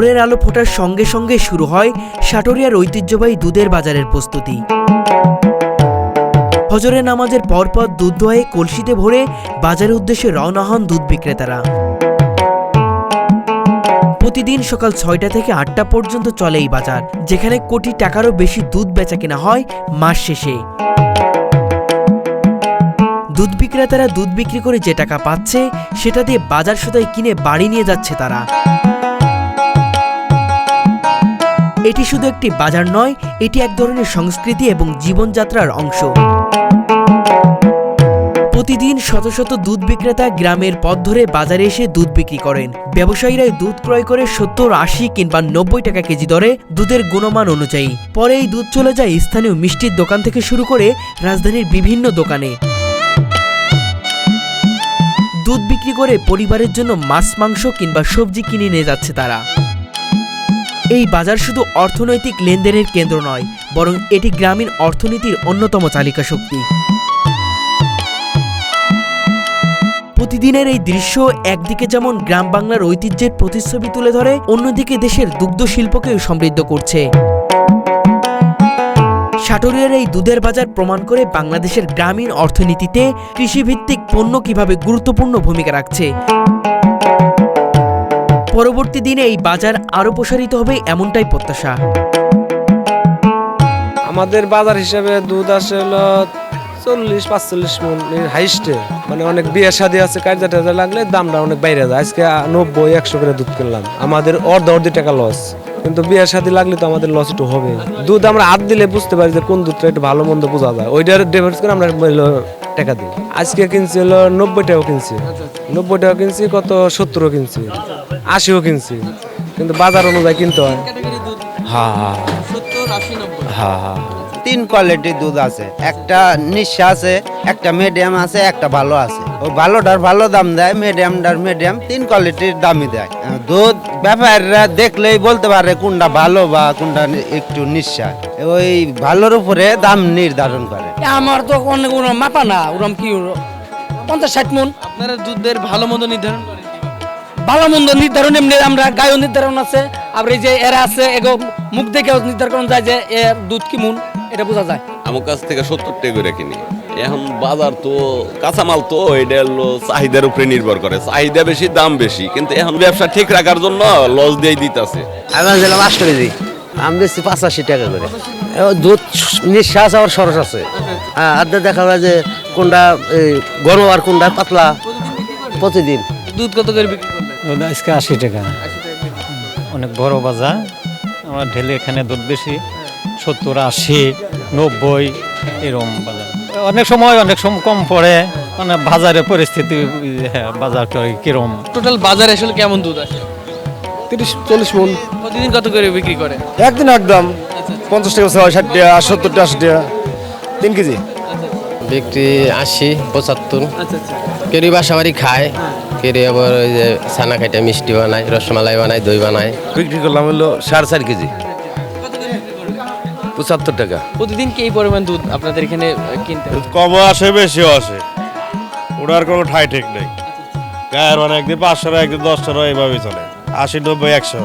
ভোরের আলো ফোটার সঙ্গে সঙ্গে শুরু হয় সাটরিয়ার ঐতিহ্যবাহী দুধের বাজারের প্রস্তুতি। ফজরের নামাজের পরপর দুধ দোয়ে কলসিতে ভরে বাজারের উদ্দেশ্যে রওনা হন দুধ বিক্রেতারা। প্রতিদিন সকাল ছয়টা থেকে আটটা পর্যন্ত চলে এই বাজার, যেখানে কোটি টাকারও বেশি দুধ বেচা কেনা হয় মাস শেষে। দুধ বিক্রেতারা দুধ বিক্রি করে যে টাকা পাচ্ছে, সেটা দিয়ে বাজার সদাই কিনে বাড়ি নিয়ে যাচ্ছে তারা। এটি শুধু একটি বাজার নয়, এটি এক ধরনের সংস্কৃতি এবং জীবনযাত্রার অংশ। প্রতিদিন শত শত দুধ বিক্রেতা গ্রামের পথ ধরে বাজারে এসে দুধ বিক্রি করেন। ব্যবসায়ীরা দুধ ক্রয় করে সত্তর, আশি কিংবা নব্বই টাকা কেজি দরে দুধের গুণমান অনুযায়ী। পরে এই দুধ চলে যায় স্থানীয় মিষ্টির দোকান থেকে শুরু করে রাজধানীর বিভিন্ন দোকানে। দুধ বিক্রি করে পরিবারের জন্য মাছ, মাংস কিংবা সবজি কিনে নিয়ে যাচ্ছে তারা। এই বাজার শুধু অর্থনৈতিক লেনদেনের কেন্দ্র নয়, বরং এটি গ্রামীণ অর্থনীতির অন্যতম চালিকা শক্তি। প্রতিদিনের এই দৃশ্য একদিকে যেমন গ্রাম বাংলার ঐতিহ্যের প্রতিচ্ছবি তুলে ধরে, অন্যদিকে দেশের দুগ্ধ শিল্পকেও সমৃদ্ধ করছে। সাটরিয়ার এই দুধের বাজার প্রমাণ করে বাংলাদেশের গ্রামীণ অর্থনীতিতে কৃষিভিত্তিক পণ্য কীভাবে গুরুত্বপূর্ণ ভূমিকা রাখছে। পরবর্তী দিনে এই বাজার আরও প্রসারিত হবে এমনটাই প্রত্যাশা। আমাদের বাজার হিসাবে দুধ আসে হলো চল্লিশ, পাঁচচল্লিশ মন হাইস্টে মানে অনেক বিয়ে শাদী আছে, কাজা টাজা লাগলে দামটা অনেক বাইরে যায়। আজকে নব্বই, একশো করে দুধ কিনলাম। আমাদের অর্ধ অর্ধি টাকা লস কিন্তু বিয়ে শাদী লাগলে তো আমাদের লস একটু হবে দুধ আমরা হাত দিলে বুঝতে পারি যে কোন দুধটা একটু ভালো মন্দ বোঝা যায়। ওইটার ডিফারেন্স করে আমরা টাকা দিই। আজকে কিনছি হলো নব্বই টাকা কিনছি। নব্বই টাকা কিনছি, কত সত্তরও কিনছি, আশিও কিনছি। কিন্তু বাজার অনুযায়ী কিনতে হয়। হ্যাঁ হ্যাঁ হ্যাঁ তিন কোয়ালিটির দুধ আছে। একটা নিঃশ্বাস আছে, একটা মিডিয়াম আছে, একটা ভালো আছে। ও ভালোটার ভালো দাম দেয় মিডিয়ামটার মিডিয়াম তিন কোয়ালিটির দামই দেয়। দুধ ব্যাপারীরা দেখলেই বলতে পারে কোনটা ভালো বা কোনটা একটু নিঃশ্বাস ওই ভালোর উপরে দাম নির্ধারণ করে। আমার তো অনেক মাপা না ওরম কি পঞ্চাশ ষাট মন। আপনারা দুধের ভালো মন্দ নির্ধারণ করেন ভালো মন্দ নির্ধারণ এমনি আমরা গায়ও নির্ধারণ আছে আবার এই যে এরা আছে এগো মুখ দেখেও নির্ধারণ যায় যে এর দুধ কি মন এটা বোঝা যায়। আমার কাছ থেকে সত্তর টাকা করে কিনি। এখন বাজার তো কাঁচামাল তো এটা হলো চাহিদার উপরে নির্ভর করে। চাহিদা বেশি দাম বেশি। কিন্তু এখন ব্যবসা ঠিক রাখার জন্য লস দিয়ে দিতেছে। আমি দিলাম আটশো কেজি আমি দিচ্ছি পঁচাশি টাকা করে। দুধ নিঃশ্বাস আবার সরস আছে। হ্যাঁ আর দেখা যায় যে কোনটা এই, ঘন আর কোনটা পাতলা। প্রতিদিন। দুধ কত করে বিক্রি আজকে আশি টাকা। অনেক বড় বাজার। আমার ঢেলে এখানে দুধ বেশি। সত্তর আশি নব্বই এরকম বাজার। অনেক সময় অনেক সময় কম পড়ে মানে বাজারের পরিস্থিতি হ্যাঁ, বাজারটা কিরম। টোটাল বাজারে আসলে কেমন দুধ আসে? তিরিশ চল্লিশ মন। প্রতিদিন কত করে বিক্রি করে? একদিন একদম। পঞ্চাশ টাকা ছয় ষাট টাকা সত্তর টাকা আশি টাকা। তিন কেজি। বিক্রি আশি পঁচাত্তর। আচ্ছা আচ্ছা। কেরি বাসা বাড়ি খায় কেরি আবার ওই যে ছানা খাইটা মিষ্টি বানায় রসমালাই বানায় দই বানায়। বিক্রি করলাম হলো সাড়ে চার কেজি। পঁচাত্তর টাকা। প্রতিদিন কি এই পরিমাণ দুধ আপনাদের এখানে কিনতে হয়? কমও আসে বেশিও আসে। ওটার কোনো ঠাই ঠিক নেই। গায়ের মানে একদিন পাঁচশো একদিন দশশো এইভাবেই চলে। আশি নব্বই একশো।